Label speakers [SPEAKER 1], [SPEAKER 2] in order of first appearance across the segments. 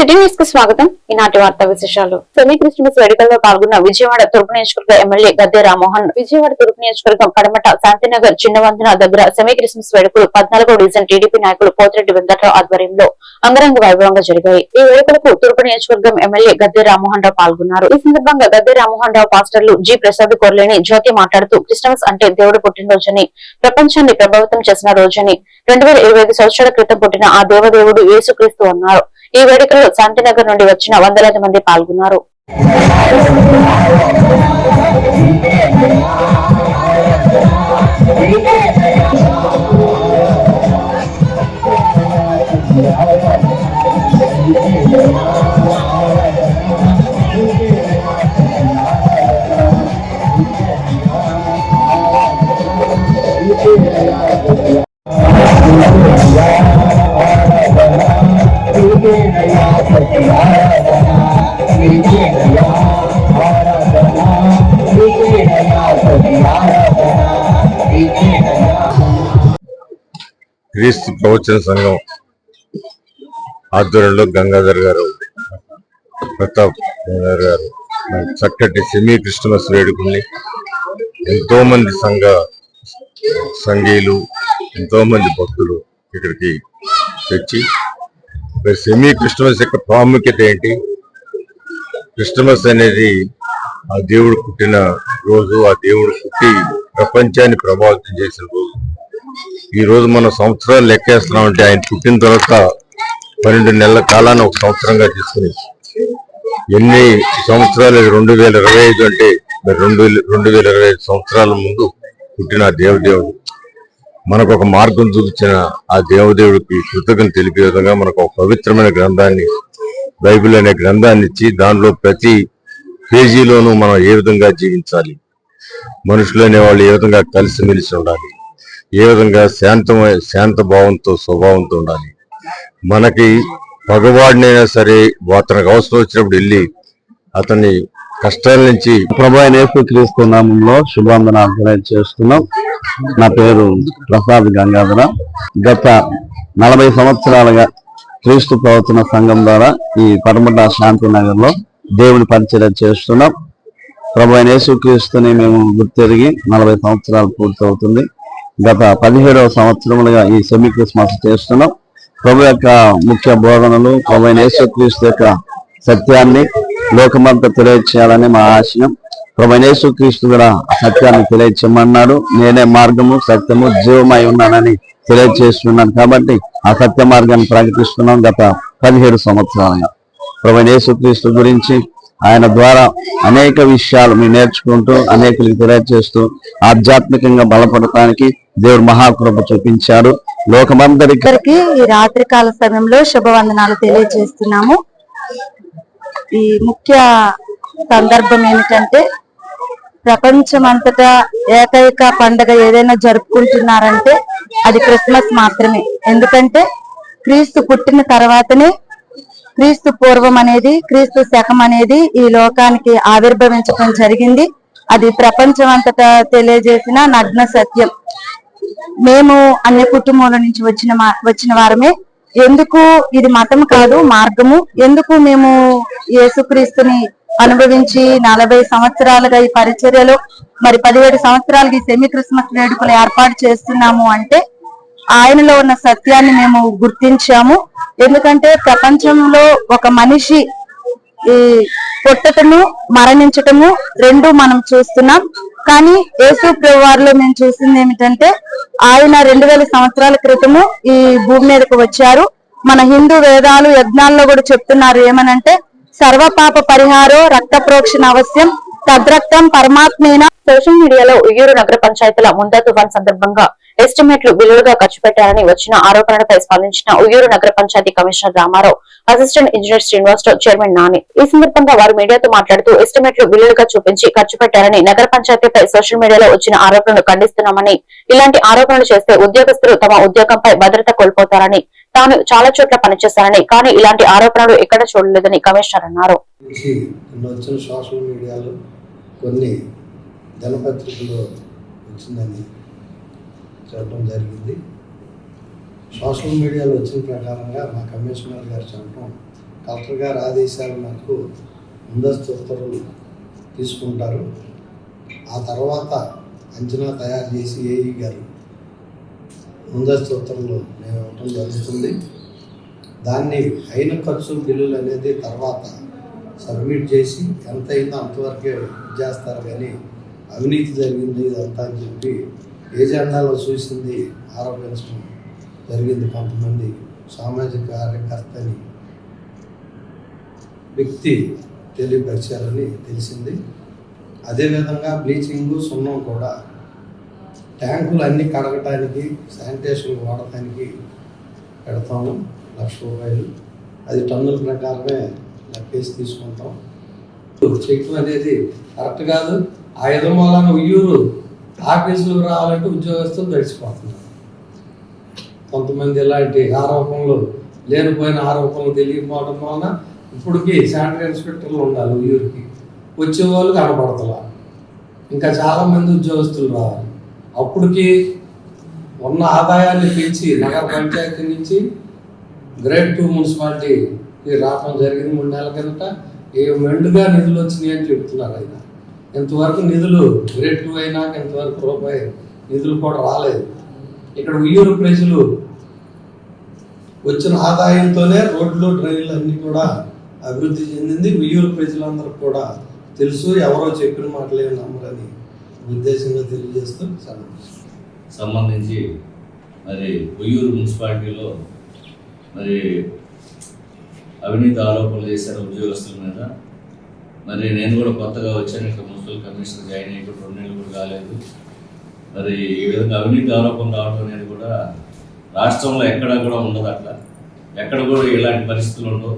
[SPEAKER 1] City న్యూస్కు స్వాగతం. ఈనాటి వార్తా విశేషాలు. సెమీ క్రిస్మస్ వేడుకల్లో పాల్గొన్న విజయవాడ తూర్పు నియోజకవర్గ ఎమ్మెల్యే గద్దె రామ్మోహన్ విజయవాడ తూర్పు నియోజకవర్గం కడమట శాంతినగర్ చిన్నవందన దగ్గర సెమీ క్రిస్మస్ వేడుకలు పద్నాలుగో డివిజన్ టీడీపీ నాయకులు పోతిరెడ్డి వెంకట్రావు ఆధ్వర్యంలో అంగరంగ వైభవంగా జరిగాయి. ఈ వేడుకలకు తూర్పు నియోజకవర్గం ఎమ్మెల్యే గద్దె రామ్మోహన్ రావు పాల్గొన్నారు. ఈ సందర్భంగా గద్దె రామ్మోహన్ రావు పాస్టర్లు జి ప్రసాద్ కోర్లేని జ్యోతి మాట్లాడుతూ క్రిస్మస్ అంటే దేవుడు పుట్టినరోజని ప్రపంచాన్ని ప్రభావితం చేసిన రోజని. రెండు వేల ఇరవై ఐదు సంవత్సరాల క్రితం పుట్టిన ఆ దేవదేవుడు యేసుక్రీస్తు అన్నారు. ఈ వేడుకలో శాంతినగర్ నుండి వచ్చిన వందలాది మంది పాల్గొన్నారు.
[SPEAKER 2] క్రీస్తు ప్రవచన సంఘం ఆధ్వర్యంలో గంగాధర్ గారు ప్రతాప్ గంగాధర్ గారు చక్కటి సెమీ క్రిస్టమస్ వేడుకల్ని ఎంతో మంది సంఘ సంఘీయులు ఎంతో మంది భక్తులు ఇక్కడికి తెచ్చి సెమీ క్రిస్టమస్ యొక్క ప్రాముఖ్యత ఏంటి? క్రిస్టమస్ అనేది ఆ దేవుడు పుట్టిన రోజు ఆ దేవుడు పుట్టి ప్రపంచాన్ని ప్రభావితం చేసిన రోజు. ఈ రోజు మనం సంవత్సరాలు లెక్కేస్తున్నాం అంటే ఆయన పుట్టిన తర్వాత పన్నెండు నెలల కాలాన్ని ఒక సంవత్సరంగా తీసుకుని ఎన్ని సంవత్సరాలు రెండు వేల ఇరవై ఐదు అంటే మరి రెండు వేల రెండు వేల ఇరవై ఐదు సంవత్సరాల ముందు పుట్టిన ఆ దేవదేవుడు. మనకు ఒక మార్గం చూపించిన ఆ దేవదేవుడికి కృతజ్ఞత తెలిపే విధంగా మనకు ఒక పవిత్రమైన గ్రంథాన్ని బైబిల్ అనే గ్రంథాన్ని ఇచ్చి దానిలో ప్రతి పేజీలోనూ మనం ఏ విధంగా జీవించాలి? మనుషులు అనేవాళ్ళు ఏ విధంగా కలిసిమెలిసి ఉండాలి? ఏ విధంగా శాంతమై శాంత భావంతో స్వభావంతో ఉండాలి? మనకి పగవాడినైనా సరే అతనికి అవసరం వచ్చినప్పుడు వెళ్ళి అతని కష్టాల నుంచి
[SPEAKER 3] ప్రభావం యేసుక్రీస్తు నామంలో శుభాందనాలు చేస్తున్నాం నా పేరు ప్రసాద్ గంగాధర. గత నలభై సంవత్సరాలుగా క్రీస్తు ప్రవర్తన సంఘం ద్వారా ఈ పడమట శాంతి నగర్లో దేవుని పరిచయం చేస్తున్నాం. ప్రభు అయిన యేసుక్రీస్తుని మేము గుర్తెరిగి నలభై సంవత్సరాలు పూర్తవుతుంది. గత పదిహేడవ సంవత్సరములుగా ఈ సెమీ క్రిస్మస్ చేస్తున్నాం. ప్రభు యొక్క ముఖ్య బోధనలు ప్రభు యేసుక్రీస్తు యొక్క సత్యాన్ని లోకమంతా తెలియచేయాలని మా ఆశయం. ప్రభు క్రీస్తు యేసుక్రీస్తు కూడా సత్యాన్ని తెలియచేయమన్నాడు. నేనే మార్గము సత్యము జీవమై ఉన్నానని తెలియజేస్తున్నాను కాబట్టి ఆ సత్య మార్గాన్ని ప్రకటిస్తున్నాం గత పదిహేడు సంవత్సరాలుగా. ప్రభు యేసుక్రీస్తు గురించి ఆయన ద్వారా అనేక విషయాలు మీరు నేర్చుకుంటూ అనేకులకు తెలియజేస్తూ ఆధ్యాత్మికంగా బలపడటానికి దేవుడు మహాకృప చూపించారు లోకమందరికి
[SPEAKER 4] ఈ రాత్రి కాల సమయంలో శుభవందనాలు తెలియజేస్తున్నాము. ఈ ముఖ్య సందర్భం ఏమిటంటే ప్రపంచమంతటా ఏకైక పండగ ఏదైనా జరుపుకుంటున్నారంటే అది క్రిస్మస్ మాత్రమే. ఎందుకంటే క్రీస్తు పుట్టిన తర్వాతనే క్రీస్తు పూర్వం అనేది క్రీస్తు శకం అనేది ఈ లోకానికి ఆవిర్భవించడం జరిగింది. అది ప్రపంచం అంతటా తెలియజేసిన నగ్న సత్యం. మేము అన్ని కుటుంబాల నుంచి వచ్చిన వచ్చిన వారమే. ఎందుకు ఇది మతం కాదు మార్గము? ఎందుకు మేము యేసుక్రీస్తుని అనుభవించి నలభై సంవత్సరాలుగా ఈ పరిచర్యలో మరి పదిహేడు సంవత్సరాలకి సెమీ క్రిస్మస్ వేడుకలు ఏర్పాటు చేస్తున్నాము అంటే ఆయనలో ఉన్న సత్యాన్ని మేము గుర్తించాము. ఎందుకంటే ప్రపంచంలో ఒక మనిషి ఈ పుట్టటము మరణించటము రెండు మనం చూస్తున్నాం. కానీ యేసు ప్రభువారిలో మేము చూసింది ఏమిటంటే ఆయన రెండు వేల సంవత్సరాల క్రితము ఈ భూమి మీదకు వచ్చారు. మన హిందూ వేదాలు యజ్ఞాల్లో కూడా చెప్తున్నారు ఏమనంటే సర్వ పాప పరిహారం రక్త ప్రోక్షణ అవశ్యం తద్రక్తం పరమాత్మేన.
[SPEAKER 1] సోషల్ మీడియాలో ఉయ్యూరు నగర పంచాయతీల ముందా తుఫాన్ సందర్భంగా ఎస్టిమేట్లు బిల్లులుగా ఖర్చు పెట్టారని వచ్చిన ఆరోపణలపై స్పందించిన ఉయ్యూరు నగర panchayat commissioner Ramarao assistant engineer Srinivasarao chairman Nani. ఈ సందర్భంగా వారు మీడియాతో మాట్లాడుతూ ఎస్టిమేట్లు బిల్లులుగా చూపించి ఖర్చు పెట్టారని నగర పంచాయతీపై సోషల్ మీడియాలో వచ్చిన ఆరోపణలు ఖండిస్తున్నామని ఇలాంటి ఆరోపణలు చేస్తే ఉద్యోగస్తులు తమ ఉద్యోగంపై భద్రత కోల్పోతారని తాను చాలా చోట్ల పనిచేశానని కానీ ఇలాంటి ఆరోపణలు ఎక్కడ చూడలేదని కమిషనర్ అన్నారు.
[SPEAKER 5] సోషల్ మీడియాలో కొన్ని దినపత్రికలో వచ్చిందని చెప్పడం జరిగింది. సోషల్ మీడియాలో వచ్చిన ప్రకారంగా మా కమిషనర్ గారు చెప్పడం కలెక్టర్ గారి ఆదేశాల మేరకు ముందస్తు ఉత్తర్వులు తీసుకుంటారు. ఆ తర్వాత అంచనా తయారు చేసి ఏఈ గారు ముందస్తు ఉత్తర్వులు మేము ఇవ్వటం జరుగుతుంది. దాన్ని అయిన ఖర్చు బిల్లులు అనేది తర్వాత సబ్మిట్ చేసి ఎంత అయిందో అంతవరకే చేస్తారు కానీ అవినీతి జరిగింది ఇదంతా అని చెప్పి ఏజెండాలో చూసింది ఆరోపించడం జరిగింది కొంతమంది సామాజిక కార్యకర్తని వ్యక్తి తెలియపరిచారని తెలిసింది. అదేవిధంగా బ్లీచింగ్ సున్నం కూడా ట్యాంకులు అన్నీ కడగటానికి శానిటేషన్ వాడటానికి పెడతాము లక్ష రూపాయలు. అది టన్నుల ప్రకారమే లెక్కేసి తీసుకుంటాం. చేయటం అనేది కరెక్ట్ కాదు. ఆ విధం వలన ఉయ్యూరు ఆఫీసులకు రావాలంటే ఉద్యోగస్తులు తడిచిపోతున్నారు కొంతమంది ఇలాంటి ఆరోపణలు లేనిపోయిన ఆరోపణలు తెలియకపోవడం వలన ఇప్పటికీ శానిటరీ ఇన్స్పెక్టర్లు ఉండాలి ఊరికి. వచ్చే వాళ్ళు కనపడతలా. ఇంకా చాలామంది ఉద్యోగస్తులు రావాలి. అప్పటికి ఉన్న ఆదాయాన్ని పెంచి నగర పంచాయతీ నుంచి గ్రేడ్ టూ మున్సిపాలిటీ రావడం జరిగింది మూడు నెలల కిందట. ఏ మెండుగా నిధులు వచ్చినాయి అని చెప్తున్నారు ఆయన. ఇంతవరకు నిధులు గ్రేడ్ టూ అయినాక ఇంతవరకు రూపాయి నిధులు కూడా రాలేదు. ఇక్కడ ఉయ్యూరు ప్రజలు వచ్చిన ఆదాయంతోనే రోడ్లు డ్రైన్లు అన్నీ కూడా అభివృద్ధి చెందింది. ఉయ్యూరు ప్రజలందరూ కూడా తెలుసు ఎవరో చెప్పిన మాటలే నమ్మరని ఉద్దేశంగా తెలియజేస్తూ సెలవు.
[SPEAKER 6] సంబంధించి మరి ఉయ్యూరు మున్సిపాలిటీలో మరి అవినీతి ఆరోపణలు చేశారు ఉద్యోగస్తుల మీద. మరి నేను కూడా కొత్తగా వచ్చాను ఇక్కడ మున్సిపల్ కమిషనర్ జాయిన్ అయ్యి రెండు నెలలు కూడా కాలేదు. మరి ఈ విధంగా అవినీతి ఆరోపణలు రావడం అనేది కూడా రాష్ట్రంలో ఎక్కడ కూడా ఉండదు అట్లా. ఎక్కడ కూడా ఇలాంటి పరిస్థితులు ఉండవు.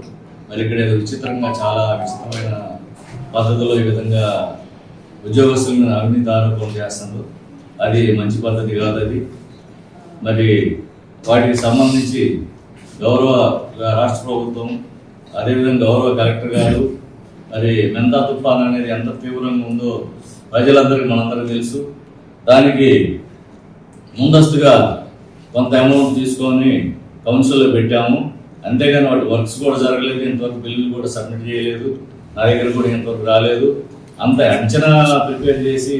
[SPEAKER 6] మరి ఇక్కడ ఏదో విచిత్రంగా చాలా విచిత్రమైన పద్ధతిలో ఈ విధంగా ఉద్యోగస్తుల మీద అవినీతి ఆరోపణలు చేస్తున్నారు అది మంచి పద్ధతి కాదు అది. మరి వాటికి సంబంధించి గౌరవ రాష్ట్ర ప్రభుత్వం అదేవిధంగా గౌరవ కలెక్టర్ గారు మరి మెందా తుఫాన్ అనేది ఎంత తీవ్రంగా ఉందో ప్రజలందరికీ మనందరికీ తెలుసు. దానికి ముందస్తుగా కొంత అమౌంట్ తీసుకొని కౌన్సిల్లో పెట్టాము. అంతేగాని వాటి వర్క్స్ కూడా జరగలేదు. ఇంతవరకు బిల్లులు కూడా సబ్మిట్ చేయలేదు. నా దగ్గర కూడా ఇంతవరకు రాలేదు. అంత అంచనా ప్రిపేర్ చేసి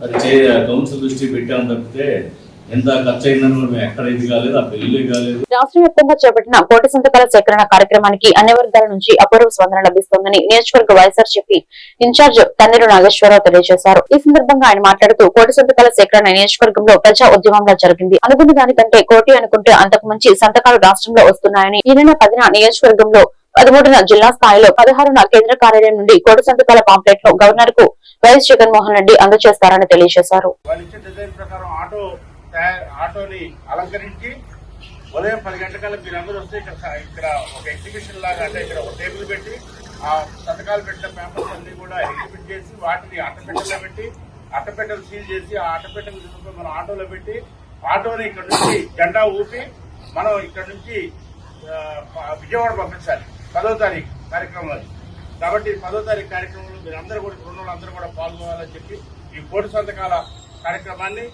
[SPEAKER 6] మరి చే కౌన్సిల్ దృష్టి పెట్టాము తప్పితే ఎంత ఖర్చు అయిందని కూడా మేము ఎక్కడ ఇది కాలేదు ఆ బిల్లు కాలేదు.
[SPEAKER 1] రాష్ట్ర వ్యాప్తంగా చేపట్టిన కోటి సంతకాల సేకరణ కార్యక్రమానికి అన్ని వర్గాల నుంచి అపూర్వ స్పందన లభిస్తోందని నియోజకవర్గ వైఎస్ఆర్సీపీ ఇన్ఛార్జ్ తన్నీరు నాగేశ్వరరావు తెలియజేశారు. ఈ సందర్భంగా ఆయన మాట్లాడుతూ కోటి సంతకాల సేకరణ నియోజకవర్గంలో ప్రజా ఉద్యమంలా జరిగింది. అనుకున్న దానికంటే కోటి అనుకుంటే అంతకు మంచి సంతకాలు రాష్ట్రంలో వస్తున్నాయని ఈ నెల పదిన నియోజకవర్గంలో పదమూడున జిల్లా స్థాయిలో పదహారున కేంద్ర కార్యాలయం నుండి కోటి సంతకాల పాంప్లెట్ను గవర్నర్కు వైఎస్ జగన్మోహన్ రెడ్డి అందజేస్తారని తెలియజేశారు.
[SPEAKER 7] ఆటోని అలంకరించి ఉదయం పది గంటల మీరందరూ వస్తే ఇక్కడ ఇక్కడ ఒక ఎగ్జిబిషన్ లాగా అంటే ఇక్కడ ఒక టేబుల్ పెట్టి ఆ సంతకాలు పెట్టిన పేపర్స్ అన్ని కూడా ఎగ్జిబిట్ చేసి వాటిని అట్టపెట్టెలో పెట్టి అట్టపెట్టెలు సీల్ చేసి ఆ అట్టపెట్టెలు తీసుకొని మనం ఆటోలో పెట్టి ఆటోని ఇక్కడ నుంచి జెండా ఊపి మనం ఇక్కడ నుంచి విజయవాడ పంపించాలి. పదో తారీఖు కార్యక్రమాలు కాబట్టి పదో తారీఖు కార్యక్రమంలో మీరు అందరూ కూడా ఇక్కడ కూడా పాల్గొనాలని చెప్పి ఈ కోటి సంతకాల కార్యక్రమాన్ని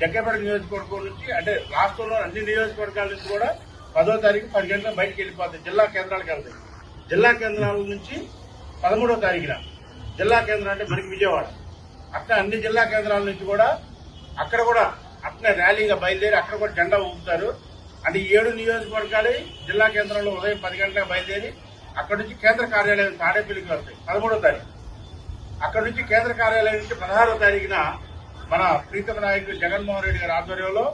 [SPEAKER 7] జగ్గపేట నియోజకవర్గం నుంచి అంటే రాష్ట్రంలో అన్ని నియోజకవర్గాల నుంచి కూడా పదో తారీఖు పది గంటల బయటకు వెళ్ళిపోతాయి జిల్లా కేంద్రాలకు వెళ్తాయి. జిల్లా కేంద్రాల నుంచి పదమూడో తారీఖున జిల్లా కేంద్రం అంటే మనకి విజయవాడ. అక్కడ అన్ని జిల్లా కేంద్రాల నుంచి కూడా అక్కడ కూడా అట్లా ర్యాలీగా బయలుదేరి అక్కడ కూడా జెండా ఊపుతారు. అంటే ఏడు నియోజకవర్గాలు జిల్లా కేంద్రంలో ఉదయం పది గంటలకు బయలుదేరి అక్కడ నుంచి కేంద్ర కార్యాలయం తాడేపల్లికి వెళ్తాయి. పదమూడో తారీఖు. అక్కడ నుంచి కేంద్ర కార్యాలయం నుంచి పదహారో తారీఖున మన ప్రీతమ నాయకుడు జగన్మోహన్ రెడ్డి గారి ఆధ్వర్యంలో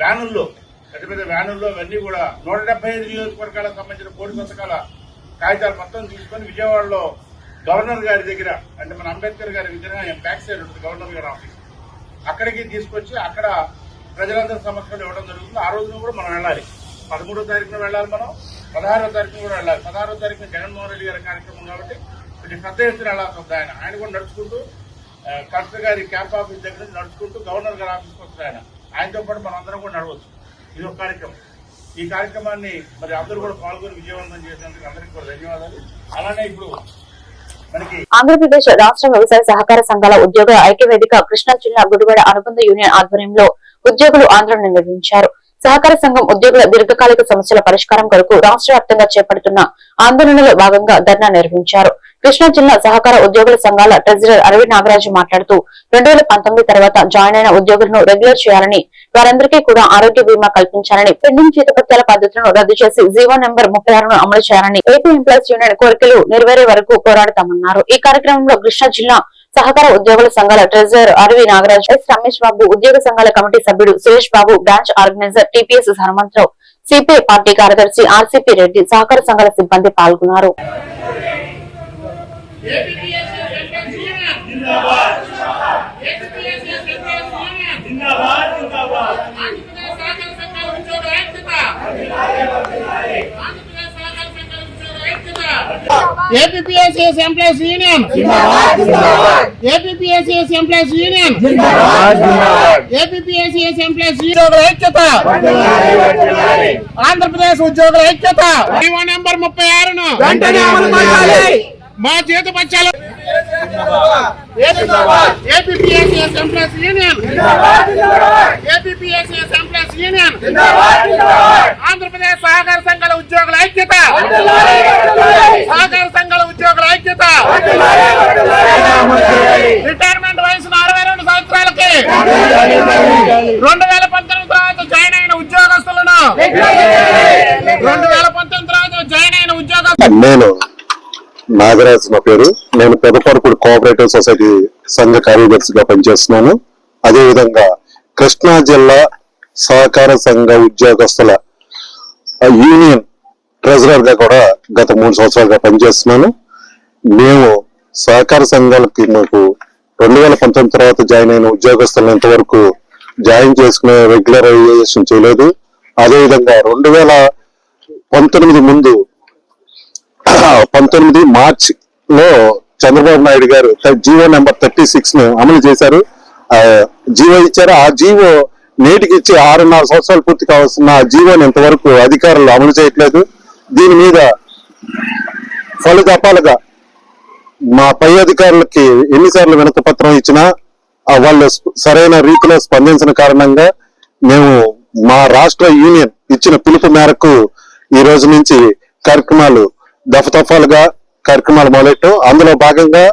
[SPEAKER 7] వ్యానుల్లో పెద్ద పెద్ద వ్యానుల్లో అవన్నీ కూడా నూట డెబ్బై ఐదు నియోజకవర్గాలకు సంబంధించిన కోటి పుస్తకాల కాగితాలు మొత్తం తీసుకొని విజయవాడలో గవర్నర్ గారి దగ్గర అంటే మన అంబేద్కర్ గారి విగ్రహం బ్యాక్ సైడ్ ఉంటుంది గవర్నర్ గారి ఆఫీస్. అక్కడికి తీసుకొచ్చి అక్కడ ప్రజలందరి సమస్యలు ఇవ్వడం జరుగుతుంది. ఆ రోజున కూడా మనం వెళ్ళాలి. పదమూడో తారీఖున వెళ్ళాలి మనం పదహారో తారీఖున కూడా వెళ్ళాలి. పదహారో తారీఖున జగన్మోహన్ రెడ్డి గారి కార్యక్రమం కాబట్టి కొంచెం పెద్ద ఎత్తున వెళ్ళాల్సి వస్తుంది ఆయన. ఆయన కూడా నడుచుకుంటూ కలెక్టర్ గారి క్యాంప్ ఆఫీస్ దగ్గర నుంచి నడుచుకుంటూ గవర్నర్ గారి ఆఫీస్కి వస్తారు ఆయన. ఆయనతో పాటు మనం అందరం కూడా నడవచ్చు. ఇది ఒక కార్యక్రమం. ఈ కార్యక్రమాన్ని మరి అందరూ కూడా పాల్గొని విజయవంతం చేసినందుకు అందరికీ కూడా ధన్యవాదాలు. అలానే ఇప్పుడు
[SPEAKER 1] ఆంధ్రప్రదేశ్ రాష్ట్ర వ్యవసాయ సహకార సంఘాల ఉద్యోగుల ఐక్యవేదిక కృష్ణా జిల్లా గుడివాడ అనుబంధ యూనియన్ ఆధ్వర్యంలో ఉద్యోగులు ఆందోళన నిర్వహించారు. సహకార సంఘం ఉద్యోగుల దీర్ఘకాలిక సమస్యల పరిష్కారం కొరకు రాష్ట్ర వ్యాప్తంగా చేపడుతున్న ఆందోళనలో భాగంగా ధర్నా నిర్వహించారు. కృష్ణా జిల్లా సహకార ఉద్యోగుల సంఘాల ట్రెజరర్ అరవి నాగరాజు మాట్లాడుతూ రెండు వేల పంతొమ్మిది తర్వాత జాయిన్ అయిన ఉద్యోగులను రెగ్యులర్ చేయాలని వారందరికీ కూడా ఆరోగ్య బీమా కల్పించాలని పెండింగ్ జీతపత్యాల పద్ధతులను రద్దు చేసి జీవో నెంబర్ ముప్పై ఆరును అమలు చేయాలని ఏపీ ఎంప్లాయీస్ యూనియన్ కోరికలు నెరవేరే వరకు పోరాడతామన్నారు. ఈ కార్యక్రమంలో కృష్ణా జిల్లా సహకార ఉద్యోగుల సంఘాల ట్రెజరర్ అరవి నాగరాజ్ ఎస్ రమేష్ బాబు ఉద్యోగ సంఘాల కమిటీ సభ్యుడు Suresh Babu branch organiser TPS Hanumantharao CPI party కార్యదర్శి ఆర్సీపీ రెడ్డి సహకార సంఘాల సిబ్బంది పాల్గొన్నారు.
[SPEAKER 8] APSS employees union. APSS employees union. APSS employees ఉద్యోగుల ఐక్యత. ఆంధ్రప్రదేశ్ ఉద్యోగుల ఐక్యత. నెంబర్ ముప్పై ఆరును. మా చేత పక్షాలు APSS employees union. APSS employees union. Andhra Pradesh సహకార సంఘాల ఉద్యోగుల ఐక్యత. సహకార సంఘాల ఉద్యోగుల ఐక్యత. రిటైర్మెంట్ వయసు అరవై రెండు సంవత్సరాలకి. రెండు వేల పంతొమ్మిది తర్వాత జాయిన్ అయిన ఉద్యోగస్తులను. రెండు వేల పంతొమ్మిది తర్వాత జాయిన్ అయిన ఉద్యోగస్తులు
[SPEAKER 9] నాగరాజ్ నా పేరు. నేను పెదపరపుడు కోఆపరేటివ్ సొసైటీ సంఘ కార్యదర్శిగా పనిచేస్తున్నాను. అదేవిధంగా కృష్ణా జిల్లా సహకార సంఘ ఉద్యోగస్తుల యూనియన్ ట్రెజరర్గా కూడా గత మూడు సంవత్సరాలుగా పనిచేస్తున్నాను. మేము సహకార సంఘాలకి మాకు రెండు వేల పంతొమ్మిది తర్వాత జాయిన్ అయిన ఉద్యోగస్తులను ఇంతవరకు జాయిన్ చేసుకునే రెగ్యులరైజేషన్ చేయలేదు. అదేవిధంగా రెండు వేల పంతొమ్మిది ముందు పంతొమ్మిది మార్చ్లో చంద్రబాబు నాయుడు గారు జీవో నెంబర్ థర్టీ సిక్స్ను అమలు చేశారు. జీవో ఇచ్చారు. ఆ జీవో నేటికి ఇచ్చి ఆరున్నర సంవత్సరాలు పూర్తి కావాల్సిన ఆ జీవోని ఇంతవరకు అధికారులు అమలు చేయట్లేదు. దీని మీద పలు మా పై అధికారులకి ఎన్నిసార్లు వినతి పత్రం ఇచ్చినా వాళ్ళు సరైన రీతిలో స్పందించిన కారణంగా మేము మా రాష్ట్ర యూనియన్ ఇచ్చిన పిలుపు మేరకు ఈ రోజు నుంచి కార్యక్రమాలు దఫదఫాలుగా కార్యక్రమాలు మొదలెట్టాం. అందులో భాగంగా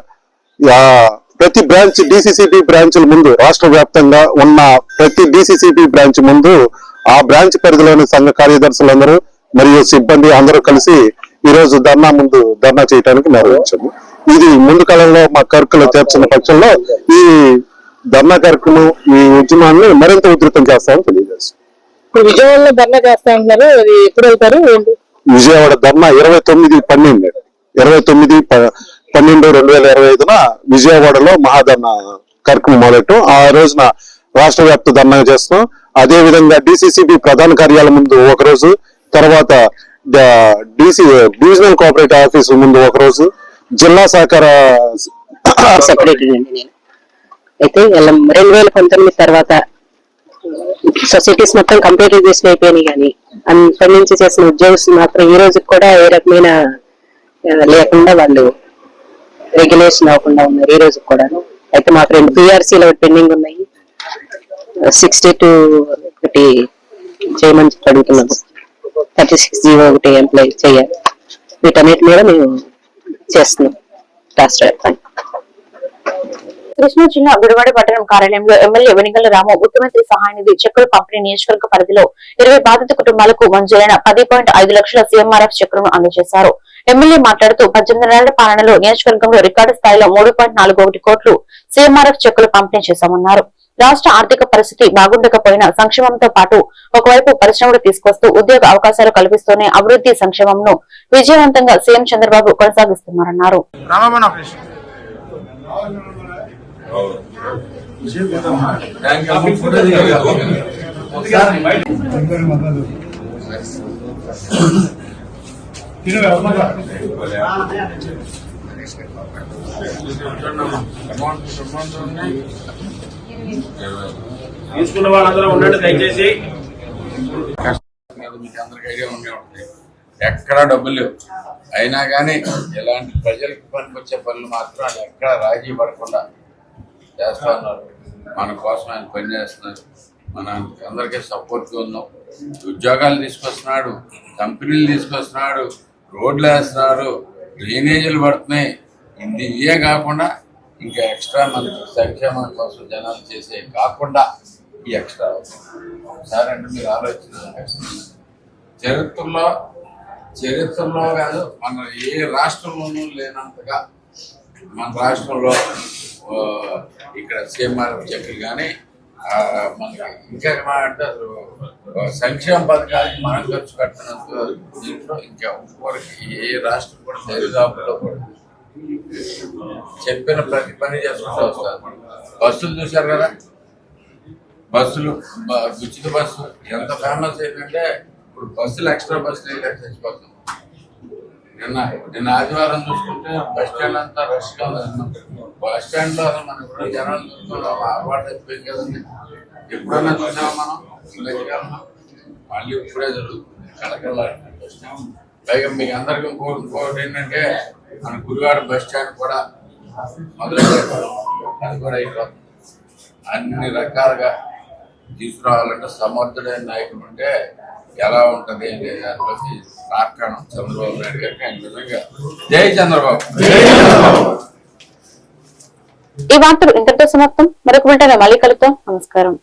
[SPEAKER 9] ప్రతి బ్రాంచ్ డిసిసిబి బ్రాంచ్ల ముందు రాష్ట్ర వ్యాప్తంగా ఉన్న ప్రతి డిసిసిబి బ్రాంచ్ ముందు ఆ బ్రాంచ్ పరిధిలోని సంఘ కార్యదర్శులందరూ మరియు సిబ్బంది అందరూ కలిసి ఈ రోజు ధర్నా ముందు ధర్నా చేయడానికి నిర్వహించాము. ఇది ముందు కాలంలో మా కరుకులు తీర్చిన పక్షంలో ఈ ధర్నా కార్యక్రమం ఈ ఉద్యమాన్ని మరింత ఉధృతం చేస్తామని తెలియజేస్తాం.
[SPEAKER 8] విజయవాడలో ధర్నా చేస్తా అంటున్నారు. ఎప్పుడు వెళ్తారు? ఏంటి
[SPEAKER 9] విజయవాడ ధర్నా ఇరవై తొమ్మిది పన్నెండు. ఇరవై తొమ్మిది ప- పన్నెండు రెండు వేల ఇరవై ఐదున విజయవాడలో మహాధర్నా కార్యక్రమం మొదలెట్టాం. ఆ రోజున రాష్ట్ర వ్యాప్త ధర్నా చేస్తాం అదే విధంగా డిసిసిబి ప్రధాన కార్యాలయం ముందు ఒక రోజు తర్వాత డిసి డివిజనల్ కోఆపరేటివ్ ఆఫీస్ ముందు ఒక రోజు జిల్లా సహకార
[SPEAKER 10] సెక్రటరీ అయితే రెండు వేల పంతొమ్మిది తర్వాత సొసైటీస్ మొత్తం కంప్యూటరైజేషన్ అయిపోయినాయి కానీ అక్కడి నుంచి చేసిన ఉద్యోగస్తులు మాత్రం ఈ రోజుకి కూడా ఏ రకమైన లేకుండా వాళ్ళు రెగ్యులేషన్ అవ్వకుండా ఉన్నారు ఈ రోజు కూడా అయితే మాకు రెండు పిఆర్సీలు పెండింగ్ ఉన్నాయి. సిక్స్టీ టూ ఒకటి చేయమని చెప్పి అడుగుతున్నాము. థర్టీ సిక్స్ జీవో ఒకటి ఎంప్లాయ్ చేయాలి. వీటన్నిటి మీద మేము చేస్తున్నాం. రాష్ట్ర వ్యాప్తంగా
[SPEAKER 1] కృష్ణా జిల్లా గుడివాడ పట్టణం కార్యాలయంలో ఎమ్మెల్యే వెనిగల రాము ముఖ్యమంత్రి సహాయనిధి చెక్కుల పంపిణీ నియోజకవర్గ పరిధిలో ఇరవై బాధిత కుటుంబాలకు మంజూరైన పది పాయింట్ ఐదు లక్షల సీఎంఆర్ఎఫ్ చెక్కులను అందజేశారు. ఎమ్మెల్యే మాట్లాడుతూ పద్దెనిమిది నెలల పాలనలో నియోజకవర్గంలో రికార్డు స్థాయిలో మూడు పాయింట్ నాలుగు కోట్లు సీఎంఆర్ఎఫ్ చెక్కులు పంపిణీ చేశామన్నారు. రాష్ట్ర ఆర్థిక పరిస్థితి బాగుండకపోయినా సంక్షేమంతో పాటు ఒకవైపు పరిశ్రమలు తీసుకొస్తూ ఉద్యోగ అవకాశాలు కల్పిస్తూనే అభివృద్ధి సంక్షేమంను విజయవంతంగా సీఎం చంద్రబాబు కొనసాగిస్తున్నారన్నారు.
[SPEAKER 8] తీసుకున్న వాళ్ళందరూ ఉండండి దయచేసి.
[SPEAKER 11] మీకు అందరికి ఐడియా ఉండే ఉంటుంది ఎక్కడా డబ్బులు లేవు. అయినా కానీ ఎలాంటి ప్రజలకు పనికొచ్చే పనులు మాత్రం ఎక్కడ రాజీ పడకుండా చేస్తా ఉన్నారు మన కోసం ఆయన పనిచేస్తున్నారు మన అందరికీ సపోర్ట్గా ఉన్నాం. ఉద్యోగాలు తీసుకొస్తున్నాడు కంపెనీలు తీసుకొస్తున్నాడు రోడ్లు వేస్తున్నాడు డ్రైనేజీలు పడుతున్నాయి. ఇది ఇవే కాకుండా ఇంకా ఎక్స్ట్రా మన సంక్షేమం కోసం జనాలు చేసే కాకుండా ఈ ఎక్స్ట్రా ఒకసారి అంటే మీరు ఆలోచన చరిత్రలో చరిత్రలో కాదు మన ఏ రాష్ట్రంలోనూ లేనంతగా మన రాష్ట్రంలో ఇక్కడ సీఎంఆర్ చెక్కులు కానీ ఇంకా అంటే అసలు సంక్షేమ పథకాలకి మనం ఖర్చు పెట్టినంత దీంట్లో ఇంకా ఇంకొకరికి ఏ రాష్ట్రం కూడా దరిదాపుల్లో కూడా చెప్పిన ప్రతి పని చేసుకుంటూ వస్తారు. బస్సులు చూశారు కదా? బస్సులు ఉచిత బస్సు. ఎంత ఫేమస్ ఏంటంటే ఇప్పుడు బస్సులు ఎక్స్ట్రా బస్సులు ఏంటంటే చచ్చిపోతాం. నిన్న నిన్న ఆదివారం చూసుకుంటే బస్ స్టాండ్ అంతా రష్గా ఉంది. బస్ స్టాండ్లో అసలు మనం ఇప్పుడు జనాలు చూసుకున్నాం అలవాటు అయిపోయింది కదండి. ఎప్పుడైనా చూసామా మనం? ఈ మళ్ళీ ఇప్పుడే జరుగుతుంది. కలకల పైగా మీకు అందరికీ ఇంకో ఇంకోటి ఏంటంటే మన గుడివాడ బస్ స్టాండ్ కూడా మొదలెట్టారు అది కూడా అయిపోతుంది. అన్ని రకాలుగా తీసుకురావాలంటే సమర్థుడైన నాయకుడు ఉంటే ఎలా ఉంటది? అనే దాంట్లోకి తార్కాణం చంద్రబాబు నాయుడు గారికి ఆయన నిజంగా జై చంద్రబాబు.
[SPEAKER 1] ఈ వార్తలు ఇంతటితో సమాప్తం. మరొక వెంటనే మళ్ళీ కలుద్దాం. నమస్కారం.